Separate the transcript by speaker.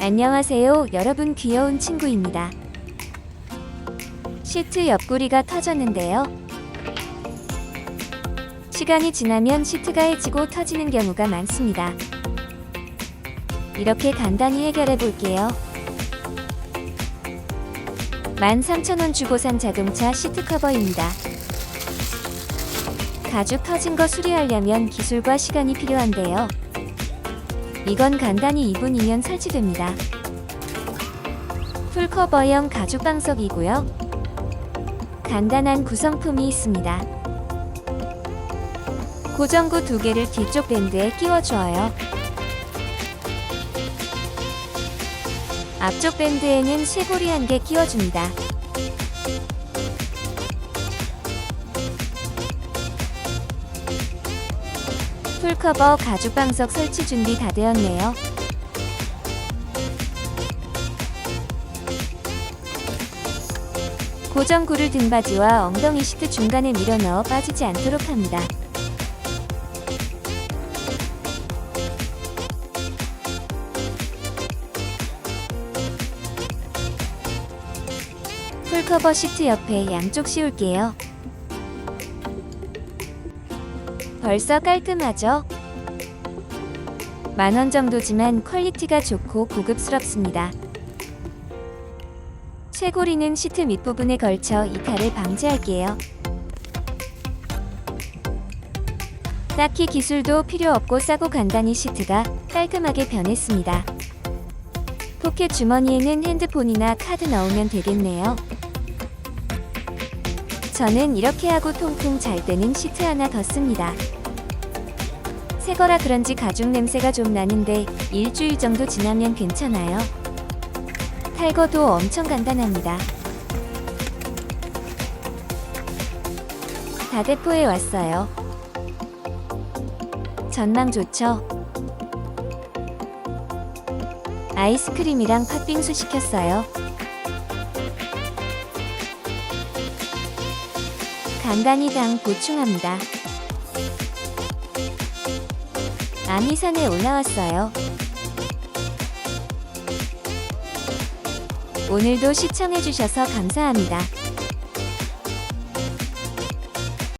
Speaker 1: 안녕하세요, 여러분 귀여운 친구입니다. 시트 옆구리가 터졌는데요. 시간이 지나면 시트가 해지고 터지는 경우가 많습니다. 이렇게 간단히 해결해 볼게요. 13,000원 주고 산 자동차 시트 커버입니다. 가죽 터진 거 수리하려면 기술과 시간이 필요한데요. 이건 간단히 2분이면 설치됩니다. 풀커버형 가죽 방석이고요. 간단한 구성품이 있습니다. 고정구 두 개를 뒤쪽 밴드에 끼워줘요. 앞쪽 밴드에는 쇠고리 한 개 끼워줍니다. 풀커버 가죽 방석 설치 준비 다 되었네요. 고정구를 등받이와 엉덩이 시트 중간에 밀어 넣어 빠지지 않도록 합니다. 풀커버 시트 옆에 양쪽 씌울게요. 벌써 깔끔하죠? 만원 정도지만 퀄리티가 좋고 고급스럽습니다. 쇠고리는 시트 밑부분에 걸쳐 이탈을 방지할게요. 딱히 기술도 필요 없고 싸고 간단히 시트가 깔끔하게 변했습니다. 포켓 주머니에는 핸드폰이나 카드 넣으면 되겠네요. 저는 이렇게 하고 통풍 잘 되는 시트 하나 더 씁니다. 새거라 그런지 가죽 냄새가 좀 나는데 일주일 정도 지나면 괜찮아요. 탈거도 엄청 간단합니다. 다대포에 왔어요. 전망 좋죠? 아이스크림이랑 팥빙수 시켰어요. 간단히 당 보충합니다. 아미산에 올라왔어요. 오늘도 시청해주셔서 감사합니다.